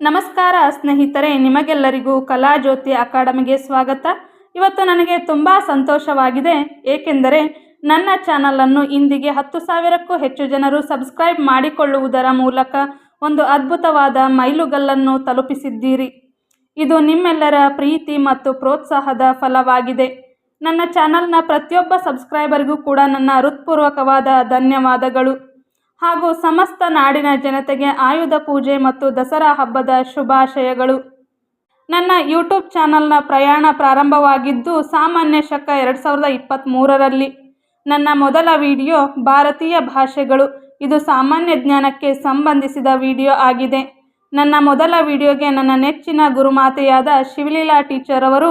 ನಮಸ್ಕಾರ ಸ್ನೇಹಿತರೆ, ನಿಮಗೆಲ್ಲರಿಗೂ ಕಲಾಜ್ಯೋತಿ ಅಕಾಡೆಮಿಗೆ ಸ್ವಾಗತ. ಇವತ್ತು ನನಗೆ ತುಂಬ ಸಂತೋಷವಾಗಿದೆ, ಏಕೆಂದರೆ ನನ್ನ ಚಾನಲನ್ನು ಇಂದಿಗೆ ಹತ್ತು ಸಾವಿರಕ್ಕೂ ಹೆಚ್ಚು ಜನರು ಸಬ್ಸ್ಕ್ರೈಬ್ ಮಾಡಿಕೊಳ್ಳುವುದರ ಮೂಲಕ ಒಂದು ಅದ್ಭುತವಾದ ಮೈಲುಗಲ್ಲನ್ನು ತಲುಪಿಸಿದ್ದೀರಿ. ಇದು ನಿಮ್ಮೆಲ್ಲರ ಪ್ರೀತಿ ಮತ್ತು ಪ್ರೋತ್ಸಾಹದ ಫಲವಾಗಿದೆ. ನನ್ನ ಚಾನಲ್ನ ಪ್ರತಿಯೊಬ್ಬ ಸಬ್ಸ್ಕ್ರೈಬರ್ಗೂ ಕೂಡ ನನ್ನ ಹೃತ್ಪೂರ್ವಕವಾದ ಧನ್ಯವಾದಗಳು. ಹಾಗೂ ಸಮಸ್ತ ನಾಡಿನ ಜನತೆಗೆ ಆಯುಧ ಪೂಜೆ ಮತ್ತು ದಸರಾ ಹಬ್ಬದ ಶುಭಾಶಯಗಳು. ನನ್ನ ಯೂಟ್ಯೂಬ್ ಚಾನಲ್ನ ಪ್ರಯಾಣ ಪ್ರಾರಂಭವಾಗಿದ್ದು ಸಾಮಾನ್ಯ ಶಕ ಎರಡು ಸಾವಿರದ ಇಪ್ಪತ್ತ್ಮೂರರಲ್ಲಿ ನನ್ನ ಮೊದಲ ವಿಡಿಯೋ ಭಾರತೀಯ ಭಾಷೆಗಳು. ಇದು ಸಾಮಾನ್ಯ ಜ್ಞಾನಕ್ಕೆ ಸಂಬಂಧಿಸಿದ ವಿಡಿಯೋ ಆಗಿದೆ. ನನ್ನ ಮೊದಲ ವಿಡಿಯೋಗೆ ನನ್ನ ನೆಚ್ಚಿನ ಗುರುಮಾತೆಯಾದ ಶಿವಲೀಲಾ ಟೀಚರ್ ಅವರು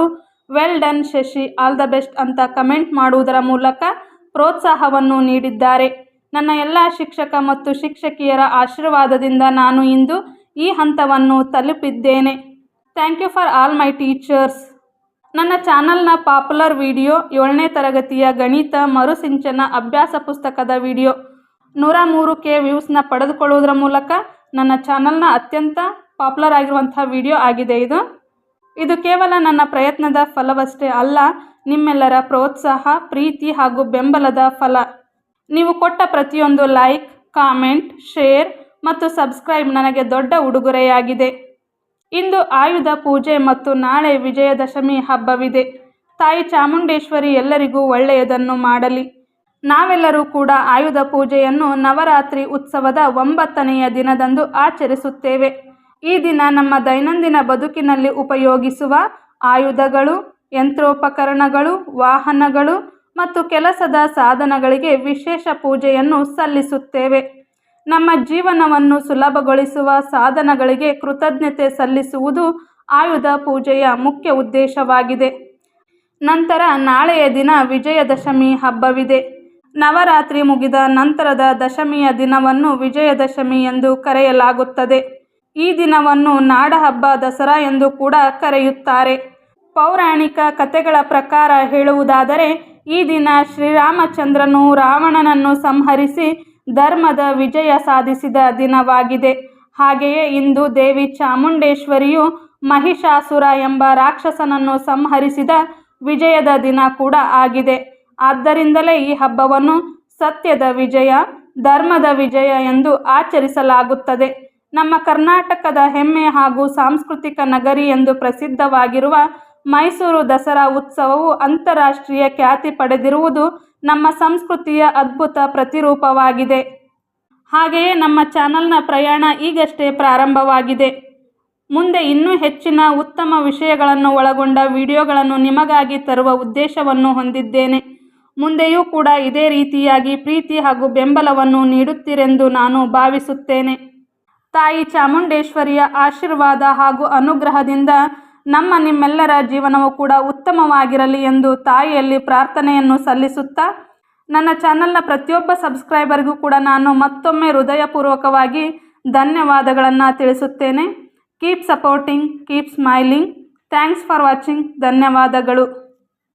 well done Shashi all the best ಅಂತ ಕಮೆಂಟ್ ಮಾಡುವುದರ ಮೂಲಕ ಪ್ರೋತ್ಸಾಹವನ್ನು ನೀಡಿದ್ದಾರೆ. ನನ್ನ ಎಲ್ಲ ಶಿಕ್ಷಕ ಮತ್ತು ಶಿಕ್ಷಕಿಯರ ಆಶೀರ್ವಾದದಿಂದ ನಾನು ಇಂದು ಈ ಹಂತವನ್ನು ತಲುಪಿದ್ದೇನೆ. Thank you for all my teachers ನನ್ನ ಚಾನಲ್ನ ಪಾಪ್ಯುಲರ್ ವಿಡಿಯೋ ಏಳನೇ ತರಗತಿಯ ಗಣಿತ ಮರುಸಿಂಚನ ಅಭ್ಯಾಸ ಪುಸ್ತಕದ ವಿಡಿಯೋ ನೂರ ಮೂರು ಕೆ ವ್ಯೂಸ್ನ ಪಡೆದುಕೊಳ್ಳುವುದರ ಮೂಲಕ ನನ್ನ ಚಾನಲ್ನ ಅತ್ಯಂತ ಪಾಪ್ಯುಲರ್ ಆಗಿರುವಂಥ ವಿಡಿಯೋ ಆಗಿದೆ ಇದು. ಇದು ಕೇವಲ ನನ್ನ ಪ್ರಯತ್ನದ ಫಲವಷ್ಟೇ ಅಲ್ಲ, ನಿಮ್ಮೆಲ್ಲರ ಪ್ರೋತ್ಸಾಹ, ಪ್ರೀತಿ ಹಾಗೂ ಬೆಂಬಲದ ಫಲ. ನೀವು ಕೊಟ್ಟ ಪ್ರತಿಯೊಂದು ಲೈಕ್, ಕಾಮೆಂಟ್, ಶೇರ್ ಮತ್ತು ಸಬ್ಸ್ಕ್ರೈಬ್ ನನಗೆ ದೊಡ್ಡ ಉಡುಗೊರೆಯಾಗಿದೆ. ಇಂದು ಆಯುಧ ಪೂಜೆ ಮತ್ತು ನಾಳೆ ವಿಜಯದಶಮಿ ಹಬ್ಬವಿದೆ. ತಾಯಿ ಚಾಮುಂಡೇಶ್ವರಿ ಎಲ್ಲರಿಗೂ ಒಳ್ಳೆಯದನ್ನು ಮಾಡಲಿ. ನಾವೆಲ್ಲರೂ ಕೂಡ ಆಯುಧ ಪೂಜೆಯನ್ನು ನವರಾತ್ರಿ ಉತ್ಸವದ ಒಂಬತ್ತನೆಯ ದಿನದಂದು ಆಚರಿಸುತ್ತೇವೆ. ಈ ದಿನ ನಮ್ಮ ದೈನಂದಿನ ಬದುಕಿನಲ್ಲಿ ಉಪಯೋಗಿಸುವ ಆಯುಧಗಳು, ಯಂತ್ರೋಪಕರಣಗಳು, ವಾಹನಗಳು ಮತ್ತು ಕೆಲಸದ ಸಾಧನಗಳಿಗೆ ವಿಶೇಷ ಪೂಜೆಯನ್ನು ಸಲ್ಲಿಸುತ್ತೇವೆ. ನಮ್ಮ ಜೀವನವನ್ನು ಸುಲಭಗೊಳಿಸುವ ಸಾಧನಗಳಿಗೆ ಕೃತಜ್ಞತೆ ಸಲ್ಲಿಸುವುದು ಆಯುಧ ಪೂಜೆಯ ಮುಖ್ಯ ಉದ್ದೇಶವಾಗಿದೆ. ನಂತರ ನಾಳೆಯ ದಿನ ವಿಜಯದಶಮಿ ಹಬ್ಬವಿದೆ. ನವರಾತ್ರಿ ಮುಗಿದ ನಂತರದ ದಶಮಿಯ ದಿನವನ್ನು ವಿಜಯದಶಮಿ ಎಂದು ಕರೆಯಲಾಗುತ್ತದೆ. ಈ ದಿನವನ್ನು ನಾಡಹಬ್ಬ ದಸರಾ ಎಂದು ಕೂಡ ಕರೆಯುತ್ತಾರೆ. ಪೌರಾಣಿಕ ಕಥೆಗಳ ಪ್ರಕಾರ ಹೇಳುವುದಾದರೆ ಈ ದಿನ ಶ್ರೀರಾಮಚಂದ್ರನು ರಾವಣನನ್ನು ಸಂಹರಿಸಿ ಧರ್ಮದ ವಿಜಯ ಸಾಧಿಸಿದ ದಿನವಾಗಿದೆ. ಹಾಗೆಯೇ ಇಂದು ದೇವಿ ಚಾಮುಂಡೇಶ್ವರಿಯು ಮಹಿಷಾಸುರ ಎಂಬ ರಾಕ್ಷಸನನ್ನು ಸಂಹರಿಸಿದ ವಿಜಯದ ದಿನ ಕೂಡ ಆಗಿದೆ. ಆದ್ದರಿಂದಲೇ ಈ ಹಬ್ಬವನ್ನು ಸತ್ಯದ ವಿಜಯ, ಧರ್ಮದ ವಿಜಯ ಎಂದು ಆಚರಿಸಲಾಗುತ್ತದೆ. ನಮ್ಮ ಕರ್ನಾಟಕದ ಹೆಮ್ಮೆ ಹಾಗೂ ಸಾಂಸ್ಕೃತಿಕ ನಗರಿ ಎಂದು ಪ್ರಸಿದ್ಧವಾಗಿರುವ ಮೈಸೂರು ದಸರಾ ಉತ್ಸವವು ಅಂತಾರಾಷ್ಟ್ರೀಯ ಖ್ಯಾತಿ ಪಡೆದಿರುವುದು ನಮ್ಮ ಸಂಸ್ಕೃತಿಯ ಅದ್ಭುತ ಪ್ರತಿರೂಪವಾಗಿದೆ. ಹಾಗೆಯೇ ನಮ್ಮ ಚಾನಲ್ನ ಪ್ರಯಾಣ ಈಗಷ್ಟೇ ಪ್ರಾರಂಭವಾಗಿದೆ. ಮುಂದೆ ಇನ್ನೂ ಹೆಚ್ಚಿನ ಉತ್ತಮ ವಿಷಯಗಳನ್ನು ಒಳಗೊಂಡ ವಿಡಿಯೋಗಳನ್ನು ನಿಮಗಾಗಿ ತರುವ ಉದ್ದೇಶವನ್ನು ಹೊಂದಿದ್ದೇನೆ. ಮುಂದೆಯೂ ಕೂಡ ಇದೇ ರೀತಿಯಾಗಿ ಪ್ರೀತಿ ಹಾಗೂ ಬೆಂಬಲವನ್ನು ನೀಡುತ್ತಿರೆಂದು ನಾನು ಭಾವಿಸುತ್ತೇನೆ. ತಾಯಿ ಚಾಮುಂಡೇಶ್ವರಿಯ ಆಶೀರ್ವಾದ ಹಾಗೂ ಅನುಗ್ರಹದಿಂದ ನಮ್ಮ ನಿಮ್ಮೆಲ್ಲರ ಜೀವನವು ಕೂಡ ಉತ್ತಮವಾಗಿರಲಿ ಎಂದು ತಾಯಿಯಲ್ಲಿ ಪ್ರಾರ್ಥನೆಯನ್ನು ಸಲ್ಲಿಸುತ್ತಾ, ನನ್ನ ಚಾನಲ್ನ ಪ್ರತಿಯೊಬ್ಬ ಸಬ್ಸ್ಕ್ರೈಬರ್ಗೂ ಕೂಡ ನಾನು ಮತ್ತೊಮ್ಮೆ ಹೃದಯಪೂರ್ವಕವಾಗಿ ಧನ್ಯವಾದಗಳನ್ನು ತಿಳಿಸುತ್ತೇನೆ. Keep supporting keep smiling thanks for watching ಧನ್ಯವಾದಗಳು.